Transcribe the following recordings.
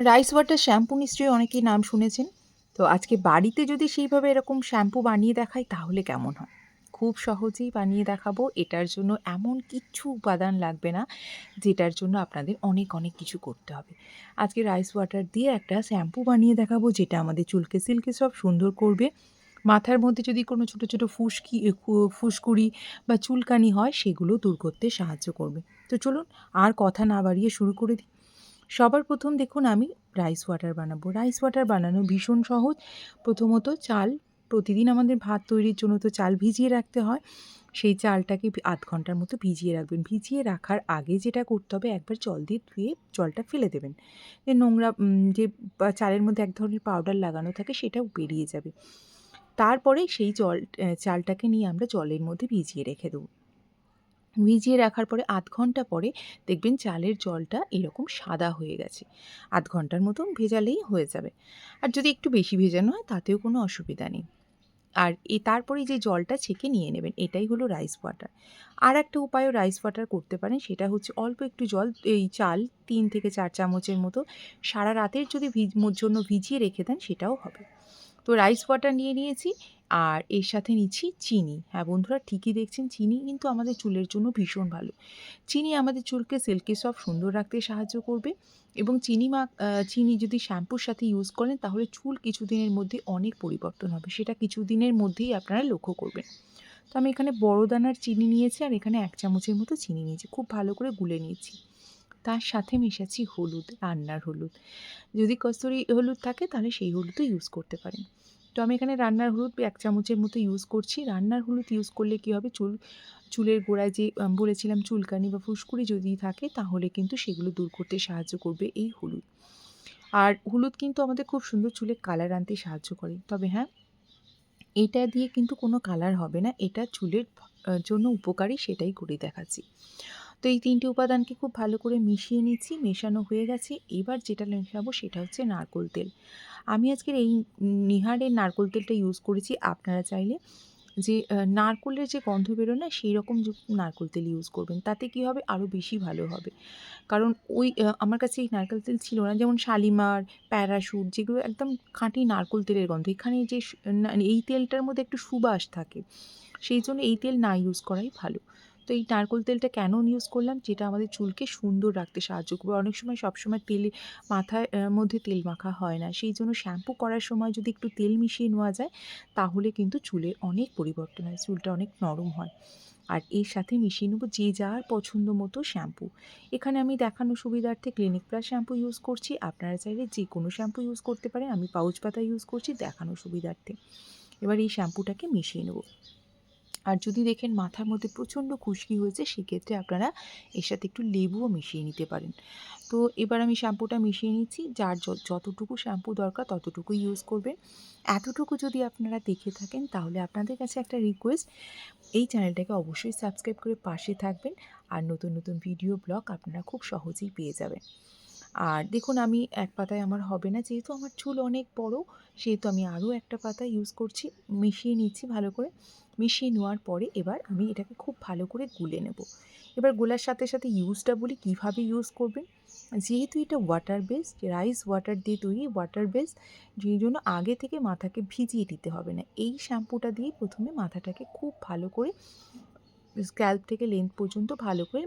Rice water shampoo নিশ্চয়ই অনেকেই নাম শুনেছেন। তো আজকে বাড়িতে যদি সেইভাবে এরকম শ্যাম্পু বানিয়ে দেখাই, তাহলে কেমন হয়? খুব সহজেই বানিয়ে দেখাবো। এটার জন্য এমন কিচ্ছু উপাদান লাগবে না, যেটার জন্য আপনাদের অনেক অনেক কিছু করতে হবে। আজকে রাইস ওয়াটার দিয়ে একটা শ্যাম্পু বানিয়ে দেখাবো, যেটা আমাদের চুলকে সিল্কে সব সুন্দর করবে। মাথার মধ্যে যদি কোনো ছোটো ছোটো ফুসকি ফুসকুড়ি বা চুলকানি হয়, সেগুলো দূর করতে সাহায্য করবে। তো চলুন আর কথা না বাড়িয়ে শুরু করে দিই। সবার প্রথম দেখুন আমি রাইস ওয়াটার বানাবো। রাইস ওয়াটার বানানো ভীষণ সহজ। প্রথমত চাল, প্রতিদিন আমাদের ভাত তৈরির জন্য তো চাল ভিজিয়ে রাখতে হয়। সেই চালটাকে আধ ঘণ্টার মতো ভিজিয়ে রাখবেন। ভিজিয়ে রাখার আগে যেটা করতে হবে, একবার জল দিয়ে ধুয়ে জলটা ফেলে দেবেন। যে নোংরা যে চালের মধ্যে এক ধরনের পাউডার লাগানো থাকে সেটাও বেরিয়ে যাবে। তারপরে সেই জল চালটাকে নিয়ে আমরা জলের মধ্যে ভিজিয়ে রেখে দেবো। ভিজিয়ে রাখার পরে আধ ঘণ্টা পরে দেখবেন চালের জলটা এরকম সাদা হয়ে গেছে। আধ ঘণ্টার মতন ভেজালেই হয়ে যাবে। আর যদি একটু বেশি ভেজানো হয়, তাতেও কোনো অসুবিধা নেই। আর এ তারপরে যে জলটা ছেঁকে নিয়ে নেবেন, এটাই হলো রাইস ওয়াটার আর একটা উপায়ও রাইস ওয়াটার করতে পারেন, সেটা হচ্ছে অল্প একটু জল, এই চাল তিন থেকে চার চামচের মতো সারা রাতের যদি জন্য ভিজিয়ে রেখে দেন, সেটাও হবে। তো রাইস ওয়াটার নিয়ে নিয়েছি। আর এর সাথে নিচ্ছি চিনি। হ্যাঁ বন্ধুরা ঠিকই দেখছেন, চিনি কিন্তু আমাদের চুলের জন্য ভীষণ ভালো। চিনি আমাদের চুলকে সিল্কি সব সুন্দর রাখতে সাহায্য করবে এবং চিনি মা চিনি যদি শ্যাম্পুর সাথে ইউজ করেন তাহলে চুল কিছুদিনের মধ্যে অনেক পরিবর্তন হবে। সেটা কিছুদিনের মধ্যেই আপনারা লক্ষ্য করবেন। তো আমি এখানে বড় দানার চিনি নিয়েছি আর এখানে এক চামচের মতো চিনি নিয়েছি। খুব ভালো করে গুলে নিয়েছি। তার সাথে মেশাচ্ছি হলুদ, রান্নার হলুদ। যদি কস্তুরি হলুদ থাকে তাহলে সেই হলুদও ইউজ করতে পারেন। তো আমি এখানে রান্নার হলুদ এক চামচের মতো ইউজ করছি। রান্নার হলুদ ইউজ করলে কী হবে? চুল, চুলের গোড়ায় যে বলেছিলাম চুলকানি বা ফুসকুড়ি যদি থাকে, তাহলে কিন্তু সেগুলো দূর করতে সাহায্য করবে এই হলুদ। আর হলুদ কিন্তু আমাদের খুব সুন্দর চুলে কালার আনতে সাহায্য করে। তবে হ্যাঁ এটা দিয়ে কিন্তু কোনো কালার হবে না। এটা চুলের জন্য উপকারী সেটাই করে দেখাচ্ছি। তো এই তিনটি উপাদানকে খুব ভালো করে মিশিয়ে নিচ্ছি, মেশানো হয়ে গেছে। এবার যেটা মেশাবো সেটা হচ্ছে নারকোল তেল। আমি আজকের এই নিহারের নারকোল তেলটা ইউজ করেছি। আপনারা চাইলে যে নারকোলের যে গন্ধ বেরোয় না সেই রকম নারকোল তেল ইউজ করবেন। তাতে কি হবে? আরও বেশি ভালো হবে। কারণ ওই আমার কাছে এই নারকেল তেল ছিল না। যেমন শালিমার প্যারাশুট যেগুলো একদম খাঁটি নারকোল তেলের গন্ধ। এখানে যে এই তেলটার মধ্যে একটু সুবাস থাকে। সেই জন্য এই তেল না ইউজ করাই ভালো। তো এই নারকোল তেলটা কেন ইউজ করলাম? যেটা আমাদের চুলকে সুন্দর রাখতে সাহায্য করবে। অনেক সময় সবসময় তেলে, মাথায় মধ্যে তেল মাখা হয় না। সেই জন্য শ্যাম্পু করার সময় যদি একটু তেল মিশিয়ে নেওয়া যায়, তাহলে কিন্তু চুলের অনেক পরিবর্তন হয়, চুলটা অনেক নরম হয়। আর এর সাথে মিশিয়ে নেব যে যার পছন্দ মতো শ্যাম্পু এখানে আমি দেখানো সুবিধার্থে ক্লিনিক প্লাস শ্যাম্পু ইউজ করছি। আপনারা চাইলে যে কোনো শ্যাম্পু ইউজ করতে পারেন। আমি পাউচ পাতা ইউজ করছি দেখানো সুবিধার্থে। এবার এই শ্যাম্পুটাকে মিশিয়ে নেব। আর যদি দেখেন মাথার মধ্যে প্রচণ্ড খুশকি হয়েছে, সেক্ষেত্রে আপনারা এর সাথে একটু লেবুও মিশিয়ে নিতে পারেন। তো এবার আমি শ্যাম্পুটা মিশিয়ে নিচ্ছি, যার যতটুকু শ্যাম্পু দরকার ততটুকু ইউজ করবেন। এতটুকু যদি আপনারা দেখে থাকেন, তাহলে আপনাদের কাছে একটা রিকোয়েস্ট এই চ্যানেলটাকে অবশ্যই সাবস্ক্রাইব করে পাশে থাকবেন, আর নতুন নতুন ভিডিও ব্লগ আপনারা খুব সহজেই পেয়ে যাবেন। আর দেখুন, আমি এক পাতায় আমার হবে না। যেহেতু আমার চুল অনেক বড়, সেহেতু আমি আরও একটা পাতা ইউজ করছি, মিশিয়ে নিচ্ছি ভালো করে। মিশিয়ে নেওয়ার পরে এবার আমি এটাকে খুব ভালো করে গুলে নেব। এবার গোলার সাথে সাথে ইউজটা বলি, কীভাবে ইউজ করবেন? যেহেতু এটা ওয়াটার বেস রাইস ওয়াটার দিয়ে তৈরি ওয়াটার বেস যেই জন্য আগে থেকে মাথাকে ভিজিয়ে দিতে হবে না। এই শ্যাম্পুটা দিয়ে প্রথমে মাথাটাকে খুব ভালো করে স্ক্যাল্প থেকে লেন্থ পর্যন্ত ভালো করে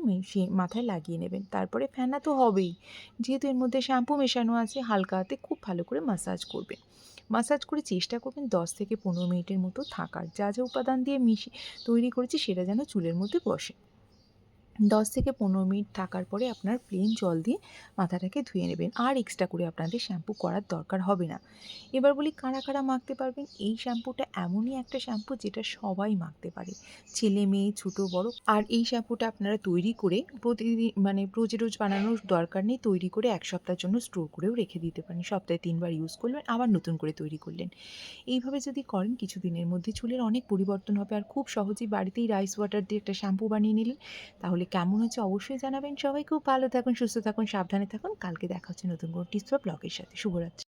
মাথায় লাগিয়ে নেবেন। তারপরে ফেনা তো হবেই। যেহেতু এর মধ্যে শ্যাম্পু মেশানো আছে হালকা হাতে খুব ভালো করে মাসাজ করবেন। মাসাজ করে চেষ্টা করবেন দশ থেকে পনেরো মিনিটের মতো থাকার। যা যা উপাদান দিয়ে মিশিয়ে তৈরি করেছি, সেটা যেন চুলের মধ্যে বসে। দশ থেকে পনেরো মিনিট থাকার পরে আপনার প্লেন জল দিয়ে মাথাটাকে ধুয়ে নেবেন। আর এক্সট্রা করে আপনাদের শ্যাম্পু করার দরকার হবে না। এবার বলি কারা কারা মাখতে পারবেন? এই শ্যাম্পুটা এমনই একটা শ্যাম্পু যেটা সবাই মাখতে পারে। ছেলে মেয়ে, ছোটো, বড়। আর এই শ্যাম্পুটা আপনারা তৈরি করে প্রতিদিন মানে রোজ রোজ বানানোর দরকার নেই, তৈরি করে এক সপ্তাহের জন্য স্টোর করেও রেখে দিতে পারেন। সপ্তাহে তিনবার ইউজ করলেন, আবার নতুন করে তৈরি করলেন। এইভাবে যদি করেন কিছু দিনের মধ্যে চুলের অনেক পরিবর্তন হবে। আর খুব সহজেই বাড়িতেই রাইস ওয়াটার দিয়ে একটা শ্যাম্পু বানিয়ে নিলেন, তাহলে কেমন হচ্ছে অবশ্যই জানাবেন। সবাই খুব ভালো থাকুন, সুস্থ থাকুন, সাবধানে থাকুন। কালকে দেখা হচ্ছে নতুন কোনো টিপস ব্লগের সাথে। শুভরাত্রি।